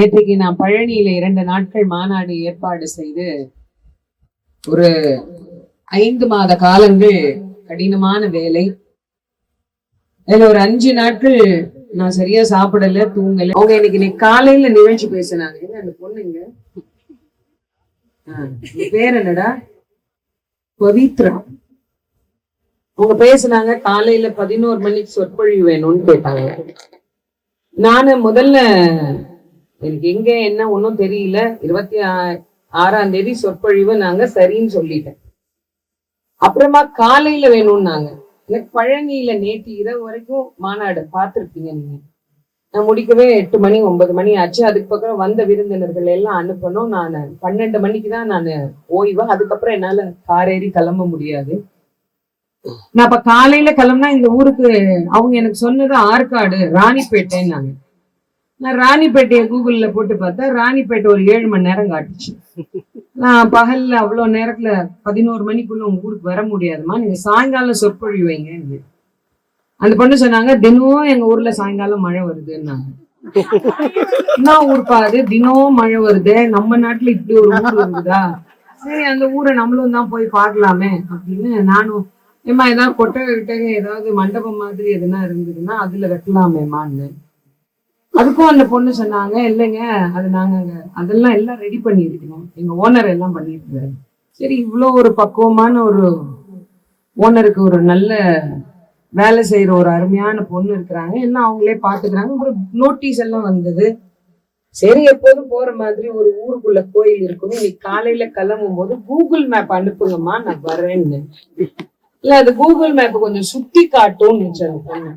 நேற்றைக்கு நான் பழனியில இரண்டு நாட்கள் மாநாடு ஏற்பாடு செய்து ஒரு ஐந்து மாத காலங்கள் கடினமான வேலை. அதுல ஒரு அஞ்சு நாட்கள் நான் சரியா சாப்பிடல தூங்கல. அவங்க இன்னைக்கு இன்னைக்கு காலையில நிகழ்ச்சி பேசினாங்க. என்ன அந்த பொண்ணுங்க? பேர் என்னடா? பவித்ரா. அவங்க பேசுனாங்க காலையில பதினோரு மணிக்கு சொற்பொழிவு வேணும்னு கேட்டாங்க. நானு முதல்ல எனக்கு எங்க என்ன ஒன்றும் தெரியல. இருபத்தி ஆறாம் தேதி சொற்பொழிவு நாங்க சரின்னு சொல்லிட்டேன். அப்புறமா காலையில வேணும்னாங்க. எனக்கு பழனியில நேற்று இரவு வரைக்கும் மாநாடு பார்த்துருப்பீங்க நீங்க. நான் முடிக்கவே எட்டு மணி ஒன்பது மணி ஆச்சு. அதுக்கு பக்கம் வந்த விருந்தினர்கள் எல்லாம் அனுப்பணும். நான் பன்னெண்டு மணிக்கு தான் நான் ஓய்வு. அதுக்கப்புறம் என்னால கார் ஏறி கிளம்ப முடியாது. நான் அப்ப காலையில கிளம்புனா இந்த ஊருக்கு அவங்க எனக்கு சொன்னது ஆற்காடு ராணிப்பேட்டைன்னாங்க. நான் ராணிப்பேட்டையை கூகுள்ல போட்டு பார்த்தா ராணிப்பேட்டை ஒரு ஏழு மணி நேரம் காட்டுச்சு. நான் பகல்ல அவ்வளவு நேரத்துல பதினோரு மணிக்குள்ள உங்க ஊருக்கு வர முடியாதும்மா. நீங்க சாயங்காலம் சொற்பொழிவு வைங்க அந்த பொண்ணு சொன்னாங்க தினமும் எங்க ஊர்ல சாயங்காலம் மழை வருதுன்னாங்க. என்ன ஊர் அது? தினம் மழை வருது. நம்ம நாட்டுல இப்படி ஒரு ஊர் வருதா சரி அந்த ஊரை நம்மளும் தான் போய் பார்க்கலாமே அப்படின்னு நானும் ஏம்மா ஏதாவது கொட்டகை கிட்டக ஏதாவது மண்டபம் மாதிரி எதுனா இருந்ததுன்னா அதுல வெட்டலாமேமான்னு அதுக்கும் அந்த பொண்ணு சொன்னாங்க இல்லைங்க அது நாங்க அங்க அதெல்லாம் எல்லாம் ரெடி பண்ணியிருக்கணும் எங்க ஓனர் எல்லாம் பண்ணியிருக்காரு. சரி இவ்வளோ ஒரு பக்குவமான ஒரு ஓனருக்கு ஒரு நல்ல வேலை செய்யற ஒரு அருமையான பொண்ணு இருக்கிறாங்க. எல்லாம் அவங்களே பாத்துக்கிறாங்க. ஒரு நோட்டீஸ் எல்லாம் வந்தது. சரி எப்போதும் போற மாதிரி ஒரு ஊருக்குள்ள கோயில் இருக்கும். இன்னைக்கு காலையில கிளம்பும் போது கூகுள் மேப் அனுப்புங்கம்மா நான் வரேன்னு. இல்ல அது கூகுள் மேப் கொஞ்சம் சுத்தி காட்டும்னு அந்த பொண்ணு.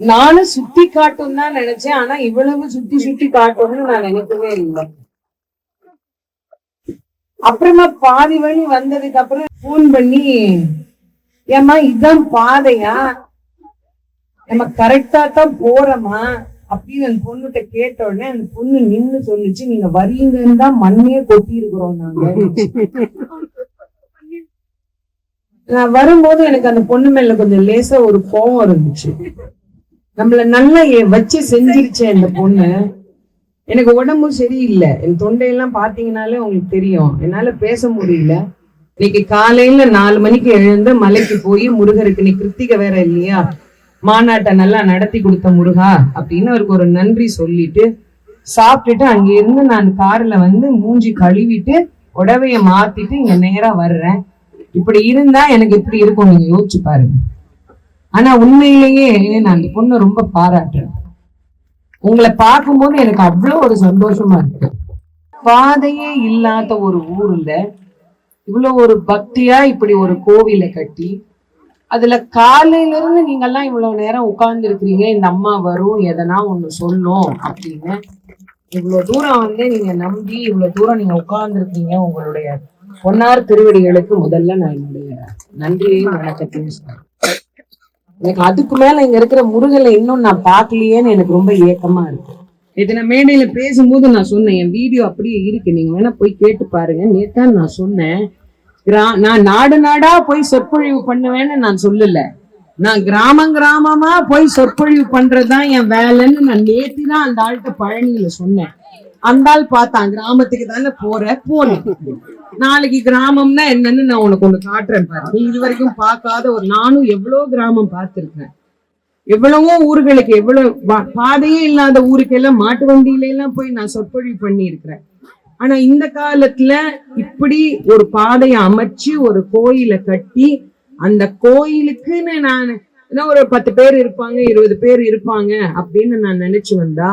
நானும் சுத்தி காட்டும் தான் நினைச்சேன். ஆனா இவ்வளவு சுத்தி சுத்தி காட்டும்னு நான் நினைக்கவே இல்லை. அப்புறமா பாதி வழி வந்ததுக்கு அப்புறம் போன் பண்ணி ஏம்மா இதுதான் பாதையா? நம்ம கரெக்டா தான் போறோமா? அப்படின்னு அந்த பொண்ணுகிட்ட கேட்ட உடனே அந்த பொண்ணு நின்னு சொல்லுச்சு நீங்க வரீங்கன்னு தான் மண்ணே கொட்டி இருக்கிறோம் நாங்க. நான் வரும்போது எனக்கு அந்த பொண்ணு மேல கொஞ்சம் லேசா ஒரு கோவம் இருந்துச்சு. நம்மள நல்லா வச்சு செஞ்சிருச்சேன் இந்த பொண்ணு. எனக்கு உடம்பும் சரியில்லை. என் தொண்டையெல்லாம் பாத்தீங்கன்னாலே உங்களுக்கு தெரியும். என்னால பேச முடியல. இன்னைக்கு காலையில நாலு மணிக்கு எழுந்து மலைக்கு போய் முருகருக்கு நீ கிருத்திக வேற இல்லையா? மாநாட்டை நல்லா நடத்தி கொடுத்த முருகா அப்படின்னு அவருக்கு ஒரு நன்றி சொல்லிட்டு சாப்பிட்டுட்டு அங்க இருந்து நான் கார்ல வந்து மூஞ்சி கழுவிட்டு உடவைய மாத்திட்டு இங்க நேரா வர்றேன். இப்படி இருந்தா எனக்கு எப்படி இருக்கும்? நீங்க யோசிச்சு பாருங்க. ஆனா உண்மையிலேயே நான் அந்த பொண்ணை ரொம்ப பாராட்டுறேன். உங்களை பார்க்கும்போது எனக்கு அவ்வளோ ஒரு சந்தோஷமா இருக்கு. பாதையே இல்லாத ஒரு ஊர்ல இவ்வளோ ஒரு பக்தியா இப்படி ஒரு கோவிலை கட்டி அதுல காலையில இருந்து நீங்க எல்லாம் இவ்வளவு நேரம் உட்கார்ந்து இருக்கிறீங்க இந்த அம்மா வரும் எதனா ஒண்ணு சொல்லும் அப்படின்னு. இவ்வளவு தூரம் வந்து நீங்க நம்பி இவ்வளவு தூரம் நீங்க உட்கார்ந்து இருக்கீங்க உங்களுடைய பொன்னார் திருவடிகளுக்கு முதல்ல நான் என்னுடைய நன்றியையும் வணக்கத்தையும் சொல்றேன். எனக்கு அதுக்கு மேல இங்க இருக்கிற முருகலை இன்னும் நான் பாக்கலையேன்னு எனக்கு ரொம்ப ஏக்கமா இருக்கு. இது நான் மேடையில பேசும்போது நான் சொன்னேன் என் வீடியோ அப்படியே இருக்கு நீங்க வேணா போய் கேட்டு பாருங்க. நேத்தான் நான் சொன்னேன் கிரா- நான் நாடு நாடா போய் சொற்பொழிவு பண்ணுவேன்னு நான் சொல்லல. நான் கிராமம் கிராமமா போய் சொற்பொழிவு பண்றதுதான் என் வேலைன்னு நான் நேத்து தான் அந்த ஆள்கிட்ட பழனியில சொன்னேன். அந்த ஆள் பார்த்தான் கிராமத்துக்கு தானே போற போனேன். நாளைக்கு கிராமம்னா என்னன்னு நான் உனக்கு ஒண்ணு காட்டுறேன் பாரு. நீ இது வரைக்கும் பார்க்காத ஒரு நானும் எவ்வளவு கிராமம் பார்த்திருக்கேன். எவ்வளவோ ஊர்களுக்கு எவ்வளவு பாதையே இல்லாத ஊருக்கெல்லாம் மாட்டு வண்டியில எல்லாம் போய் நான் சொற்பொழிவு பண்ணி இருக்கிறேன் ஆனா இந்த காலத்துல இப்படி ஒரு பாதையை அமைச்சு ஒரு கோயிலை கட்டி அந்த கோயிலுக்குன்னு நான் ஒரு பத்து பேர் இருப்பாங்க இருபது பேர் இருப்பாங்க அப்படின்னு நான் நினைச்சு வந்தா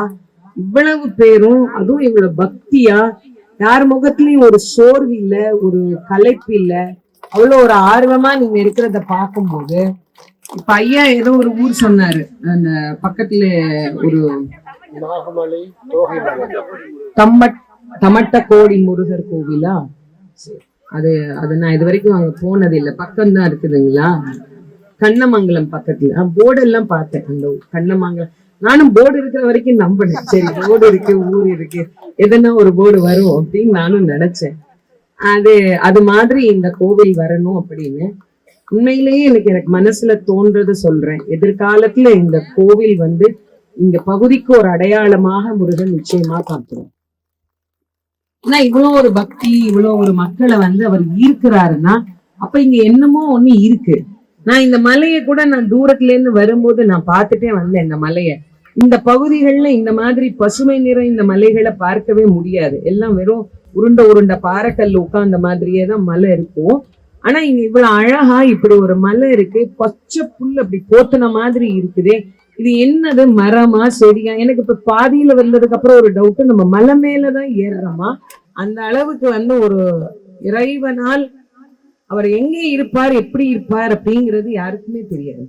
இவ்வளவு பேரும் அதுவும் இவ்வளவு பக்தியா யார் முகத்திலயும் ஒரு சோர்வு இல்ல ஒரு களைப்பு இல்ல. அவ்வளவு ஒரு ஆர்வமா நீங்க இருக்கிறத பார்க்கும்போது இப்ப ஐயா ஏதோ ஒரு ஊர் சொன்னாரு. அந்த பக்கத்துல ஒரு தம்மட் தமட்ட கோடி முருகர் கோவிலா? அது அது நான் இது வரைக்கும் அங்க போனது இல்ல. பக்கம் தான் இருக்குதுங்களா? கண்ணமங்கலம் பக்கத்துல. போர்டு எல்லாம் பார்த்தேன். அந்த. கண்ணமங்கலம். நானும் போர்டு இருக்கிற வரைக்கும் நம்பினேன் சரி போர்டு இருக்கு ஊர் இருக்கு. எதனா ஒரு போர்டு வரும் அப்படின்னு நானும் நினைச்சேன். அது அது மாதிரி இந்த கோவில் வரணும் அப்படின்னு. உண்மையிலேயே எனக்கு எனக்கு மனசுல தோன்றது சொல்றேன். எதிர்காலத்துல இந்த கோவில் வந்து இந்த பகுதிக்கு ஒரு அடையாளமாக முருகன் நிச்சயமா காட்டுறோம் ஆனா இவ்வளவு ஒரு பக்தி இவ்வளவு ஒரு மக்களை வந்து அவர் ஈர்க்கிறாருன்னா அப்ப இங்க என்னமோ ஒண்ணு இருக்கு. நான் இந்த மலையை கூட நான் தூரத்துல இருந்து வரும்போது நான் பார்த்துட்டே வந்தேன் இந்த மலையை. இந்த பகுதிகள்ல இந்த மாதிரி பசுமை நிறம் இந்த மலைகளை பார்க்கவே முடியாது. எல்லாம் வெறும் உருண்ட உருண்ட பாறைக்கல் உட்கார்ந்த மாதிரியே தான் மலை இருக்கும். ஆனா இங்க இவ்வளவு அழகா இப்படி ஒரு மலை இருக்கு. பச்சை புல் அப்படி போத்துன மாதிரி இருக்குதே. இது என்னது மரமா செடியா? எனக்கு இப்ப பாதியில வந்ததுக்கு அப்புறம் ஒரு டவுட் நம்ம மலை மேலதான் ஏறுறோமா? அந்த அளவுக்கு வந்து ஒரு இறைவனால் அவர் எங்கே இருப்பார் எப்படி இருப்பார் அப்படிங்கிறது யாருக்குமே தெரியாது.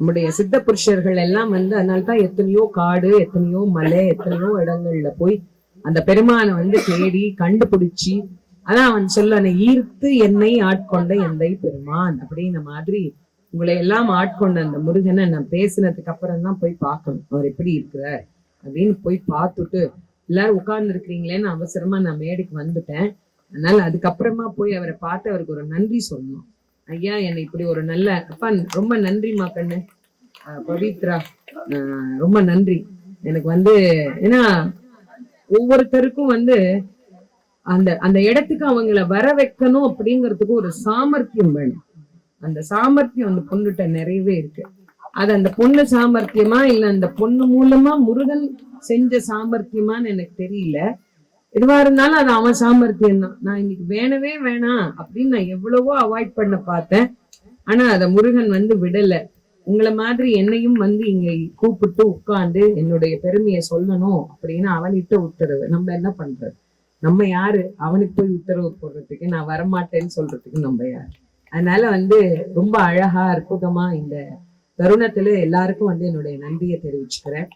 நம்முடைய சித்த புருஷர்கள் எல்லாம் வந்து அதனால தான் எத்தனையோ காடு எத்தனையோ மலை எத்தனையோ இடங்கள்ல போய் அந்த பெருமானை வந்து தேடி கண்டுபிடிச்சி அதான் அவன் சொல்ல ஈர்த்து என்னை ஆட்கொண்ட எந்தை பெருமான். அப்படிங்கிற மாதிரி உங்களை எல்லாம் ஆட்கொண்ட அந்த முருகனை நான் பேசினதுக்கு அப்புறம் தான் போய் பார்க்கணும். அவர் எப்படி இருக்கிறார் அப்படின்னு போய் பார்த்துட்டு எல்லாரும் உட்கார்ந்து இருக்கிறீங்களேன்னு அவசரமா நான் மேடைக்கு வந்துட்டேன். அதனால அதுக்கப்புறமா போய் அவரை பார்த்து அவருக்கு ஒரு நன்றி சொல்லணும். ஐயா என்னை இப்படி ஒரு நல்ல அப்பா ரொம்ப நன்றிமா கண்ணு. பவித்ரா ரொம்ப நன்றி. எனக்கு வந்து ஏன்னா ஒவ்வொருத்தருக்கும் வந்து அந்த அந்த இடத்துக்கு அவங்கள வர வைக்கணும் அப்படிங்கிறதுக்கு ஒரு சாமர்த்தியம் வேணும். அந்த சாமர்த்தியம் அந்த பொண்ணுகிட்ட நிறையவே இருக்கு. அது அந்த பொண்ணு சாமர்த்தியமா இல்ல அந்த பொண்ணு மூலமா முருகன் செஞ்ச சாமர்த்தியமான்னு எனக்கு தெரியல. எதுவா இருந்தாலும் அது அவன் சாமர்த்தியம் தான். நான் இன்னைக்கு வேணவே வேணாம் அப்படின்னு நான் எவ்வளவோ அவாய்ட் பண்ண பார்த்தேன். ஆனா அத முருகன் வந்து விடல. உங்களை மாதிரி என்னையும் வந்து இங்க கூப்பிட்டு உட்கார்ந்து என்னுடைய பெருமையை சொல்லணும் அப்படின்னு அவனிட்ட உத்தரவு. நம்ம என்ன பண்றது? நம்ம யாரு? அவனுக்கு போய் உத்தரவு போடுறதுக்கு நான் வரமாட்டேன்னு சொல்றதுக்கு நம்ம யாரு? அதனால வந்து ரொம்ப அழகா அற்புதமா இந்த தருணத்துல எல்லாருக்கும் வந்து என்னுடைய நன்றியை தெரிவிச்சுக்கிறேன்.